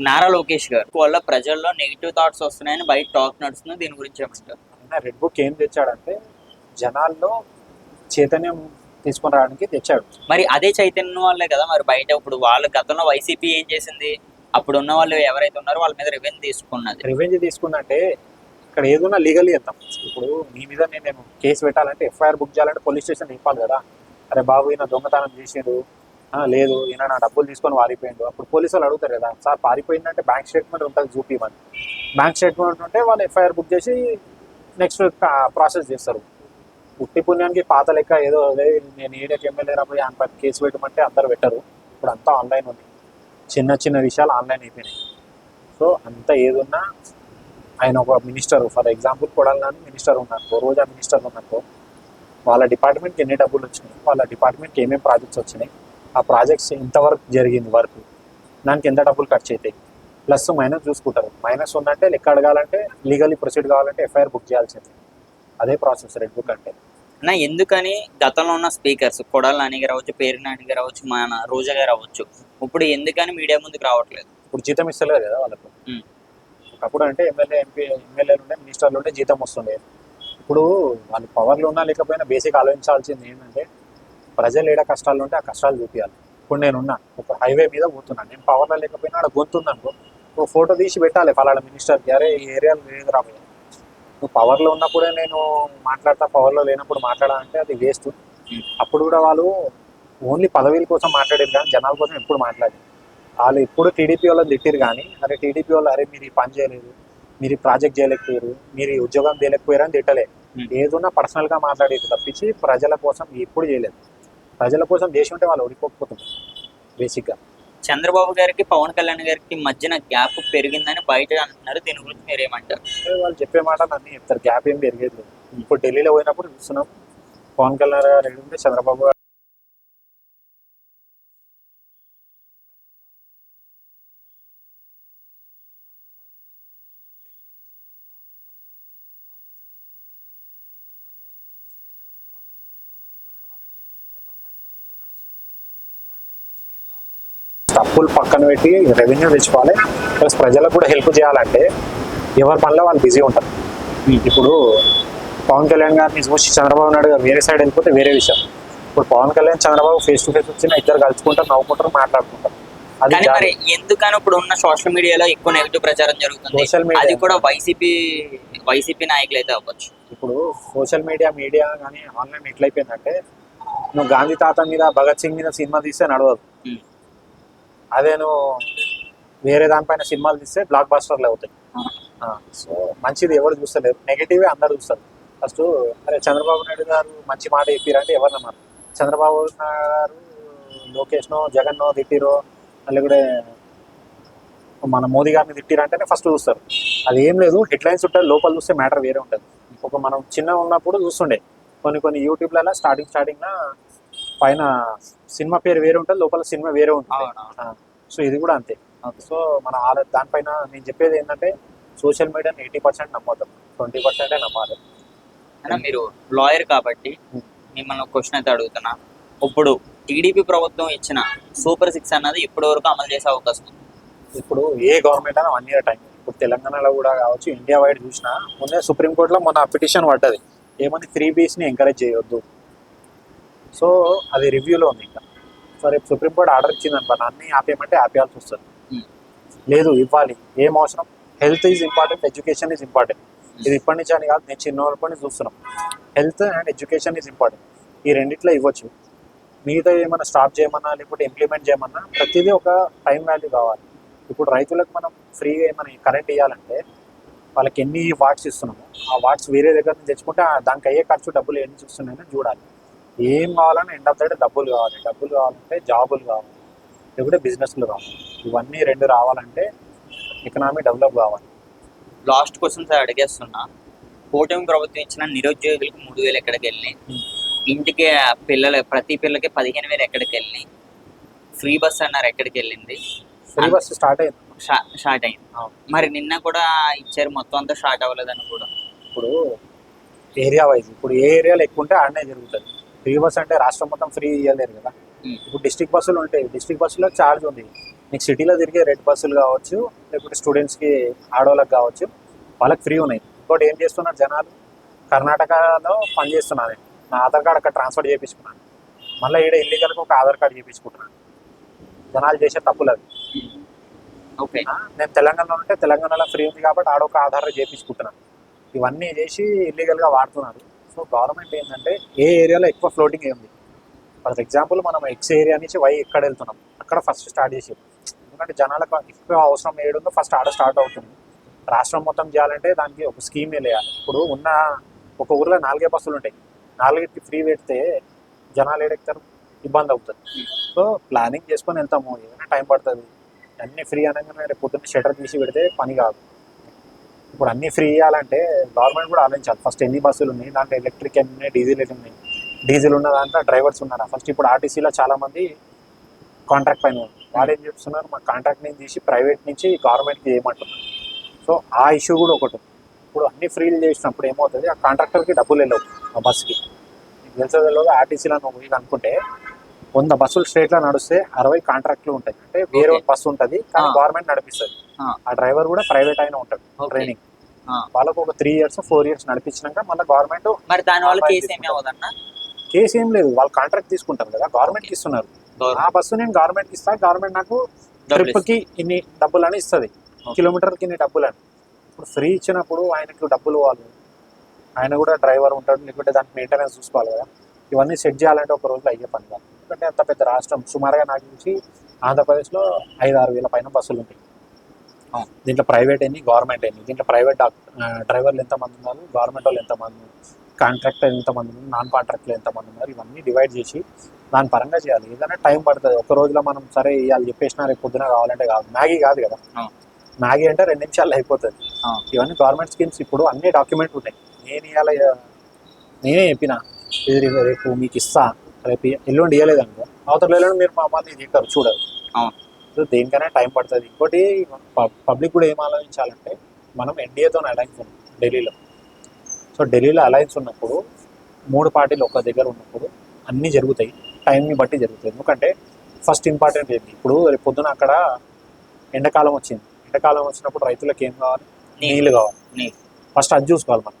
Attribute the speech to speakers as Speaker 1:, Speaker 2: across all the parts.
Speaker 1: నారా లోకేష్ గారు. వల్ల ప్రజల్లో నెగిటివ్ థాట్స్ వస్తున్నాయని బయట టాక్ నడుస్తుంది. దీని గురించి ఏమంటారు?
Speaker 2: రెడ్ బుక్ ఏం తెచ్చాడంటే జనాల్లో చైతన్యం తీసుకొని రావడానికి తెచ్చాడు.
Speaker 1: మరి అదే చైతన్యం వాళ్ళే కదా మరి బయట. ఇప్పుడు వాళ్ళ గతంలో వైసీపీ ఏం చేసింది? అప్పుడు ఉన్న వాళ్ళు ఎవరైతే ఉన్నారో వాళ్ళ మీద రివెంజ్ తీసుకున్నది.
Speaker 2: రివెంజ్ తీసుకుందంటే ఇక్కడ ఏదైనా లీగల్ చేద్దాం. ఇప్పుడు మీ మీద నేను కేసు పెట్టాలంటే ఎఫ్ఐఆర్ బుక్ చేయాలంటే పోలీస్ స్టేషన్ ఇవ్వాలి కదా. అరే బాబు ఈయన దొంగతనం చేసిండు. లేదు ఈయన నా డబ్బులు తీసుకొని పారిపోయిండు అప్పుడు పోలీసు వాళ్ళు అడుగుతారు కదా సార్ పారిపోయిందంటే బ్యాంక్ స్టేట్మెంట్ ఉంటుంది చూపిమని బ్యాంక్ స్టేట్మెంట్ ఉంటే వాళ్ళు ఎఫ్ఐఆర్ బుక్ చేసి నెక్స్ట్ ప్రాసెస్ చేస్తారు. ఉట్టి పుణ్యానికి పాత లెక్క ఏదో అదే నేను ఈడకి ఎమ్మెల్యే రాబోయి ఆయన కేసు పెట్టమంటే అందరు పెట్టరు. ఇప్పుడు అంతా ఆన్లైన్ ఉంది. చిన్న చిన్న విషయాలు ఆన్లైన్ అయిపోయినాయి. సో అంత ఏదున్నా ఆయన ఒక మినిస్టర్ ఫర్ ఎగ్జాంపుల్ కొడాలని మినిస్టర్ ఉన్నారు రోజా మినిస్టర్ ఉన్నప్పుడు వాళ్ళ డిపార్ట్మెంట్కి ఎన్ని డబ్బులు వచ్చినాయి వాళ్ళ డిపార్ట్మెంట్కి ఏమేమి ప్రాజెక్ట్స్ వచ్చినాయి ఆ ప్రాజెక్ట్స్ ఎంతవరకు జరిగింది వర్క్. దానికి ఎంత డబ్బులు ఖర్చు అవుతాయి ప్లస్ మైనస్ చూసుకుంటారు. మైనస్ ఉందంటే లెక్క అడగాలంటే లీగల్లీ ప్రొసీడ్ కావాలంటే ఎఫ్ఐఆర్ బుక్ చేయాల్సింది. అదే ప్రాసెస్ రెడ్ బుక్ అంటే.
Speaker 1: అన్న ఎందుకని గతంలో ఉన్న స్పీకర్స్ కొడాల నాని గారు అవ్వచ్చు పేరు నాని గారు అవ్వచ్చు మన రోజా గారు అవ్వచ్చు ఇప్పుడు ఎందుకని మీడియా ముందుకు రావట్లేదు?
Speaker 2: ఇప్పుడు జీతం ఇస్తలేదు కదా వాళ్ళకు. ఒకప్పుడు అంటే ఎమ్మెల్యే ఎంపీ ఎమ్మెల్యేలు ఉండే మినిస్టర్లు ఉండే జీతం వస్తుండే. ఇప్పుడు వాళ్ళు పవర్లో ఉన్నా లేకపోయినా బేసిక్ ఆలోచించాల్సింది ఏంటంటే ప్రజలు ఏడ కష్టాలు ఉంటే ఆ కష్టాలు చూపించాలి ఇప్పుడు నేనున్నా ఒక హైవే మీద పోతున్నాను నేను పవర్లో లేకపోయినా ఆడ గొంతుంది అనుకో ఒక ఫోటో తీసి పెట్టాలి ఫలానా మినిస్టర్కి అరే ఈ ఏరియాలో లేదు రాబోయే నువ్వు పవర్లో ఉన్నప్పుడే నేను మాట్లాడతా పవర్లో లేనప్పుడు మాట్లాడాలంటే అది వేస్ట్ అప్పుడు కూడా వాళ్ళు ఓన్లీ పదవీల కోసం మాట్లాడారు కానీ జనాల కోసం ఎప్పుడు మాట్లాడారు వాళ్ళు ఎప్పుడు టీడీపీ వాళ్ళని తిట్టిరు కానీ అరే టీడీపీ వాళ్ళు అరే మీరు ఈ పని చేయలేదు మీరు ఈ ప్రాజెక్ట్ చేయలేకపోయారు మీరు ఈ ఉద్యోగం చేయలేకపోయారు అని తిట్టలే.
Speaker 1: Hmm.
Speaker 2: ఏదున్నా పర్సనల్గా మాట్లాడేది తప్పించి ప్రజల కోసం ఎప్పుడు చేయలేదు. ప్రజల కోసం చేసి ఉంటే వాళ్ళు ఓడిపోకపోతుంది బేసిక్గా.
Speaker 1: చంద్రబాబు గారికి పవన్ కళ్యాణ్ గారికి మధ్యన గ్యాప్ పెరిగిందని బయట అంటున్నారు. దీని గురించి మీరు ఏమంటారు
Speaker 2: వాళ్ళు చెప్పే మాటలు అన్ని చెప్తారు. గ్యాప్ ఏం పెరిగేది లేదు. ఇప్పుడు ఢిల్లీలో పోయినప్పుడు చూస్తున్నాం. పవన్ కళ్యాణ్ గారు చంద్రబాబు గారు తప్పులు పక్కన పెట్టి రెవెన్యూ తెచ్చుకోవాలి. ప్లస్ ప్రజలకు కూడా హెల్ప్ చేయాలంటే ఎవరి పనిలో వాళ్ళు బిజీ ఉంటారు. ఇప్పుడు పవన్ కళ్యాణ్ గారిని చూసి చంద్రబాబు నాయుడు గారు వేరే సైడ్ వెళ్ళిపోతే వేరే విషయం. ఇప్పుడు Pawan Kalyan Chandrababu face to face వచ్చిన ఇద్దరు కలుసుకుంటారు నవ్వుకుంటారు మాట్లాడుకుంటారు.
Speaker 1: కానీ మరి ఎందుకని ఇప్పుడు ఉన్న సోషల్ మీడియాలో ఎక్కువ నెగిటివ్ ప్రచారం జరుగుతుంది? అది కూడా వైసీపీ వైసీపీ నాయకులు అయితే అవ్వచ్చు.
Speaker 2: ఇప్పుడు సోషల్ మీడియా మీడియా కానీ ఆన్లైన్ ఎట్లయిపోయిందంటే నువ్వు గాంధీ తాత మీద భగత్ సింగ్ మీద సినిమా తీస్తే నడవదు. అదే నువ్వు వేరే దానిపైన సినిమాలు తీస్తే బ్లాక్ బాస్టర్లు అవుతాయి. సో మంచిది ఎవరు చూస్తలేరు. నెగిటివే అందరు చూస్తారు. ఫస్ట్ అరే చంద్రబాబు నాయుడు గారు మంచి మాట చెప్పారంటే ఎవరు నమ్మరు చంద్రబాబు నాయుడు గారు లోకేష్నో జగన్నో తిట్టిరో మళ్ళీ కూడా మన మోదీ గారిని తిట్టిరంటేనే ఫస్ట్ చూస్తారు. అది ఏం లేదు. హెడ్లైన్స్ ఉంటుంది లోపల చూస్తే మ్యాటర్ వేరే ఉంటుంది. ఒక మనం చిన్న ఉన్నప్పుడు చూస్తుండే. కొన్ని కొన్ని యూట్యూబ్లలో స్టార్టింగ్ స్టార్టింగ్లో పైన సినిమా పేరు వేరే ఉంటుంది లోపల సినిమా వేరే ఉంటుంది. సో ఇది కూడా అంతే. సో మన ఆలో దానిపైన నేను చెప్పేది ఏంటంటే సోషల్ మీడియాని ఎయిటీ పర్సెంట్ నమ్మొద్దాం. ట్వంటీ పర్సెంటే నమ్మాలి.
Speaker 1: అయినా మీరు లాయర్ కాబట్టి మిమ్మల్ని క్వశ్చన్ అయితే అడుగుతున్నా. ఇప్పుడు టీడీపీ ప్రభుత్వం ఇచ్చిన సూపర్ సిక్స్ అన్నది ఇప్పటి వరకు అమలు చేసే అవకాశం ఉంది.
Speaker 2: ఇప్పుడు ఏ గవర్నమెంట్ అయినా వన్ ఇయర్ టైం. ఇప్పుడు తెలంగాణలో కూడా కావచ్చు ఇండియా వైడ్ చూసినా మొన్న సుప్రీంకోర్టులో మొన్న పిటిషన్ పడ్డది. ఏమంది త్రీ బీస్ని ఎంకరేజ్ చేయొద్దు. సో అది రివ్యూలో ఉంది ఇంకా. సో రేపు సుప్రీంకోర్టు ఆర్డర్ ఇచ్చింది అనుకో అన్ని ఆపేయమంటే ఆపేయాల్సి వస్తుంది.
Speaker 1: Hmm.
Speaker 2: లేదు ఇవ్వాలి. ఏం అవసరం? Health is important education is important ఇది ఇప్పటి నుంచి అని కాదు నేను చిన్నప్పటి నుంచి చూస్తున్నాం. Health and education is important ఈ రెండిట్లో ఇవ్వచ్చు. మిగతా ఏమైనా స్టాప్ చేయమన్నా లేకపోతే ఇంప్లిమెంట్ చేయమన్నా ప్రతిదీ ఒక టైం వాల్యూ కావాలి. ఇప్పుడు రైతులకు మనం ఫ్రీగా ఏమైనా కరెంట్ ఇవ్వాలంటే వాళ్ళకి ఎన్ని వాట్స్ ఇస్తున్నాము ఆ వాట్స్ వేరే దగ్గర నుంచి తెచ్చుకుంటే ఆ దానికి అయ్యే ఖర్చు డబ్బులు ఎన్ని చూస్తున్నాయని చూడాలి. ఏం కావాలని ఎండ్ ఆఫ్ ద డే డబ్బులు కావాలి. డబ్బులు కావాలంటే జాబులు కావాలి. లేకుంటే బిజినెస్లు కావాలి. ఇవన్నీ రెండు రావాలంటే ఎకనామీ డెవలప్ కావాలి.
Speaker 1: లాస్ట్ క్వశ్చన్స్ అడిగేస్తున్నా. కూటమి ప్రభుత్వం ఇచ్చిన నిరుద్యోగులకు మూడు వేలు ఎక్కడికి వెళ్ళి
Speaker 2: Hmm.
Speaker 1: ఇంటికి పిల్లల ప్రతి పిల్లకి పదిహేను వేలు ఎక్కడికి వెళ్ళి ఫ్రీ బస్ అన్నారు ఎక్కడికి వెళ్ళింది?
Speaker 2: ఫ్రీ బస్ స్టార్ట్ అయింది.
Speaker 1: షార్ట్ అయింది. మరి నిన్న కూడా ఇచ్చారు మొత్తం అంతా షార్ట్ అవ్వలేదని కూడా.
Speaker 2: ఇప్పుడు ఏరియా వైజ్ ఇప్పుడు ఏ ఏరియాలో ఎక్కువ ఉంటే ఆడనే జరుగుతుంది. ఫ్రీ బస్ అంటే రాష్ట్రం మొత్తం ఫ్రీ ఇవ్వలేరు కదా.
Speaker 1: Hmm.
Speaker 2: ఇప్పుడు డిస్ట్రిక్ట్ బస్సులు ఉంటాయి. డిస్ట్రిక్ట్ బస్సులో ఛార్జ్ ఉంది. మీకు సిటీలో తిరిగే రెడ్ బస్సులు కావచ్చు లేకపోతే స్టూడెంట్స్కి ఆడవాళ్ళకి కావచ్చు వాళ్ళకి ఫ్రీ ఉన్నాయి. ఇంకోటి ఏం చేస్తున్నారు జనాలు? కర్ణాటకలో పని చేస్తున్నాను నేను నా ఆధార్ కార్డ్ అక్కడ ట్రాన్స్ఫర్ చేయించుకున్నాను. మళ్ళీ ఈడ ఇల్లీగల్గా ఒక ఆధార్ కార్డ్ చేయించుకుంటున్నాను. జనాలు చేసే తప్పులు అవి.
Speaker 1: ఓకే.
Speaker 2: నేను తెలంగాణలో ఉంటే తెలంగాణలో ఫ్రీ ఉంది కాబట్టి ఆడొక ఆధార్ చేయించుకుంటున్నాను. ఇవన్నీ చేసి ఇల్లీగల్గా వాడుతున్నారు. సో గవర్నమెంట్ ఏంటంటే ఏ ఏరియాలో ఎక్కువ ఫ్లోటింగ్ ఏముంది? ఫర్ ఎగ్జాంపుల్ మనం ఎక్స్ ఏరియా నుంచి వై ఎక్కడ వెళ్తున్నాం? అక్కడ ఫస్ట్ స్టార్ట్ చేసేది ఎందుకంటే జనాలకు ఎక్కువ అవసరం ఏడుందో ఫస్ట్ ఆడ స్టార్ట్ అవుతుంది. రాష్ట్రం మొత్తం చేయాలంటే దానికి ఒక స్కీమ్ వేయాలి ఇప్పుడు ఉన్న ఒక ఊర్లో నాలుగే బస్సులు ఉంటాయి. నాలుగిటికి ఫ్రీ పెడితే జనాలు ఏడెక్తారు ఇబ్బంది అవుతుంది. సో ప్లానింగ్ చేసుకొని వెళ్తాము. ఏదైనా టైం పడుతుంది. అన్నీ ఫ్రీ అనగానే రేపు పొద్దున్న షటర్ తీసి పెడితే పని కాదు. ఇప్పుడు అన్ని ఫ్రీ ఇవ్వాలంటే గవర్నమెంట్ కూడా ఆలోచించాలి. ఫస్ట్ ఎన్ని బస్సులు ఉన్నాయి దాంట్లో ఎలక్ట్రిక్ ఎన్ని ఉన్నాయి డీజిల్ ఎన్ని ఉన్నాయి? డీజిల్ ఉన్న దాంట్లో డ్రైవర్స్ ఉన్నారా? ఫస్ట్ ఇప్పుడు ఆర్టీసీలో చాలా మంది కాంట్రాక్ట్ పైన ఉన్నారు. వాళ్ళు ఏం చెప్తున్నారు? మా కాంట్రాక్ట్ నుంచి తీసి ప్రైవేట్ నుంచి గవర్నమెంట్కి చేయమంటున్నారు సో ఆ ఇష్యూ కూడా ఒకటి. ఇప్పుడు అన్ని ఫ్రీలు చేసినప్పుడు ఏమవుతుంది? ఆ కాంట్రాక్టర్కి డబ్బులు వెళ్ళవు ఆ బస్కి మీకు తెలిసేది ఆర్టీసీలో నువ్వు అనుకుంటే వంద బస్సులు స్ట్రేట్లో నడిస్తే అరవై కాంట్రాక్ట్లు ఉంటాయి. అంటే వేరే. బస్సు ఉంటుంది కానీ. గవర్నమెంట్ నడిపిస్తుంది.
Speaker 1: ఆ.
Speaker 2: డ్రైవర్ కూడా ప్రైవేట్ అయినా ఉంటాడు ట్రైనింగ్. వాళ్ళకు ఒక త్రీ ఇయర్స్ ఫోర్ ఇయర్స్ నడిపించినాక మళ్ళీ గవర్నమెంట్
Speaker 1: మరి దాని వల్ల కేసు ఏమి అవ్వదన్న?
Speaker 2: కేసు ఏం లేదు వాళ్ళు కాంట్రాక్ట్ తీసుకుంటారు కదా గవర్నమెంట్కి ఇస్తున్నారు. ఆ బస్సు నేను గవర్నమెంట్కి ఇస్తా గవర్నమెంట్ నాకు ట్రిప్కి ఇన్ని డబ్బులు అని ఇస్తుంది. కిలోమీటర్కి ఇన్ని డబ్బులు అని ఇప్పుడు ఫ్రీ ఇచ్చినప్పుడు ఆయనకు డబ్బులు వాళ్ళు ఆయన కూడా డ్రైవర్ ఉంటాడు లేకుంటే దానికి మెయింటెనెన్స్ చూసుకోవాలి కదా. ఇవన్నీ సెట్ చేయాలంటే ఒక రోజులో అయ్యే పని కాదు. ఎందుకంటే అంత పెద్ద రాష్ట్రం సుమారుగా నాకు తెలిసి ఆంధ్రప్రదేశ్లో ఐదు ఆరు వేల పైన బస్సులు ఉంటాయి. దీంట్లో ప్రైవేట్ ఎన్ని గవర్నమెంట్ ఎన్ని దీంట్లో ప్రైవేట్ డ్రైవర్లు ఎంతమంది ఉన్నారు గవర్నమెంట్ వాళ్ళు ఎంతమంది కాంట్రాక్టర్ ఎంతమంది ఉన్నారు నాన్ కాంట్రాక్ట్లు ఎంతమంది ఉన్నారు ఇవన్నీ డివైడ్ చేసి దాని పరంగా చేయాలి. ఏదైనా టైం పడుతుంది. ఒక రోజులో మనం సరే ఇవాళ చెప్పేసినా రేపు పొద్దున కావాలంటే కాదు. మ్యాగీ కాదు కదా. మ్యాగీ అంటే రెండు నిమిషాల్లో అయిపోతుంది. ఇవన్నీ గవర్నమెంట్ స్కీమ్స్ ఇప్పుడు అన్ని డాక్యుమెంట్ ఉన్నాయి. నేను ఇవాళ నేనే చెప్పిన ఇది రేపు- మీకు ఇస్తా రేపు ఎల్లుండి ఇవ్వలేదు అనుకో అవతల ఎల్లుండి మీరు మా మళ్ళీ తింటారు చూడరు.
Speaker 1: అవును.
Speaker 2: సో దేనికైనా టైం పడుతుంది. ఇంకోటి పబ్లిక్ కూడా ఏం ఆలోచించాలంటే మనం ఎన్డీఏతో అలయన్స్ ఉన్నాం ఢిల్లీలో. సో ఢిల్లీలో అలయన్స్ ఉన్నప్పుడు మూడు పార్టీలు ఒక దగ్గర ఉన్నప్పుడు అన్నీ జరుగుతాయి. టైంని బట్టి జరుగుతాయి. ఎందుకంటే ఫస్ట్ ఇంపార్టెంట్ ఏంటి? ఇప్పుడు రేపు పొద్దున అక్కడ ఎండాకాలం వచ్చింది. ఎండాకాలం వచ్చినప్పుడు రైతులకు ఏం కావాలి? నీళ్ళు. కావాలి.
Speaker 1: నీళ్ళు.
Speaker 2: ఫస్ట్ అది చూసుకోవాలి మనం.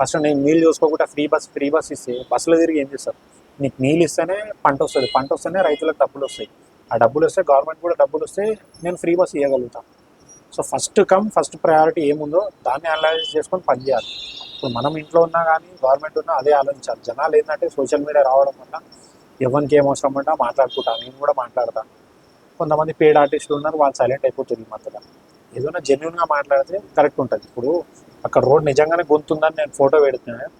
Speaker 2: ఫస్ట్ నేను నీళ్ళు చూసుకోకుండా ఫ్రీ బస్ ఫ్రీ బస్ ఇస్తే బస్సులో తిరిగి ఏం చేస్తారు? నీకు నీళ్ళు ఇస్తేనే పంట వస్తుంది. పంట వస్తేనే రైతులకు డబ్బులు వస్తాయి. ఆ డబ్బులు వస్తే గవర్నమెంట్ కూడా డబ్బులు వస్తే నేను free bus ఇవ్వగలుగుతాను so first come first priority ఏముందో దాన్ని అనలైజ్ చేసుకొని పనిచేయాలి ఇప్పుడు మనం ఇంట్లో ఉన్నా కానీ గవర్నమెంట్ ఉన్నా అదే ఆలోచించాలి. జనాలు ఏంటంటే సోషల్ మీడియా రావడం వల్ల ఎవరికి ఏం అవసరం ఉన్నా మాట్లాడుకుంటాను నేను కూడా మాట్లాడతాను కొంతమంది పేడ్ ఆర్టిస్టులు ఉన్నారు వాళ్ళు సైలెంట్ అయిపోతుంది ఈ మధ్యలో. ఏదైనా జెన్యున్గా మాట్లాడితే కరెక్ట్ ఉంటుంది. ఇప్పుడు అక్కడ రోడ్ నిజంగానే గుంతుందని నేను ఫోటో పెడుతున్నాను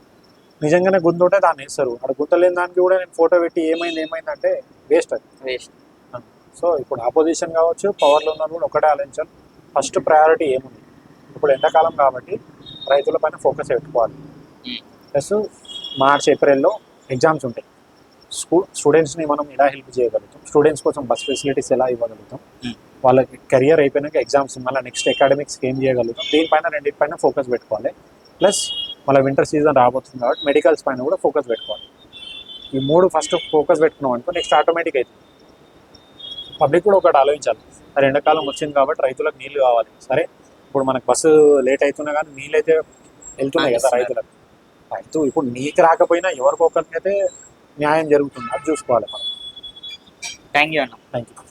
Speaker 2: నిజంగానే గుంతుంటే దాన్ని వేస్తారు. అక్కడ గుంత లేని దానికి కూడా నేను ఫోటో పెట్టి ఏమైంది ఏమైందంటే వేస్ట్ అది.
Speaker 1: వేస్ట్
Speaker 2: సో ఇప్పుడు ఆపోజిషన్ కావచ్చు పవర్లో ఉన్న కూడా ఒకటే ఆలోచించాలి. ఫస్ట్ ప్రయారిటీ ఏముంది? ఇప్పుడు ఎండాకాలం కాబట్టి రైతుల పైన ఫోకస్ పెట్టుకోవాలి. ప్లస్ మార్చ్ ఏప్రిల్లో ఎగ్జామ్స్ ఉంటాయి. స్కూ స్టూడెంట్స్ని మనం ఎలా హెల్ప్ చేయగలుగుతాం? స్టూడెంట్స్ కోసం బస్ ఫెసిలిటీస్ ఎలా ఇవ్వగలుగుతాం? వాళ్ళకి కెరియర్ అయిపోయినాక ఎగ్జామ్స్ మళ్ళీ నెక్స్ట్ అకాడమిక్స్ ఏం చేయగలుగుతాం? దీనిపైన రెండింటిపైన ఫోకస్ పెట్టుకోవాలి. ప్లస్ మళ్ళీ వింటర్ సీజన్ రాబోతుంది కాబట్టి మెడికల్స్ పైన కూడా ఫోకస్ పెట్టుకోవాలి. ఈ మూడు ఫస్ట్ ఫోకస్ పెట్టుకున్నాం అనుకో నెక్స్ట్ ఆటోమేటిక్ అవుతుంది. పబ్లిక్ కూడా ఒకటి ఆలోచించాలి. సరే ఎండాకాలం వచ్చింది కాబట్టి రైతులకు నీళ్ళు కావాలి. సరే ఇప్పుడు మనకు బస్సు లేట్ అవుతున్నా కానీ నీళ్ళు అయితే వెళ్తున్నాయి కదా. రైతులకు. రైతు ఇప్పుడు నీకు రాకపోయినా ఎవరికొకరికైతే న్యాయం జరుగుతుంది. అది చూసుకోవాలి మనం.
Speaker 1: థ్యాంక్ యూ అన్న.
Speaker 2: Thank you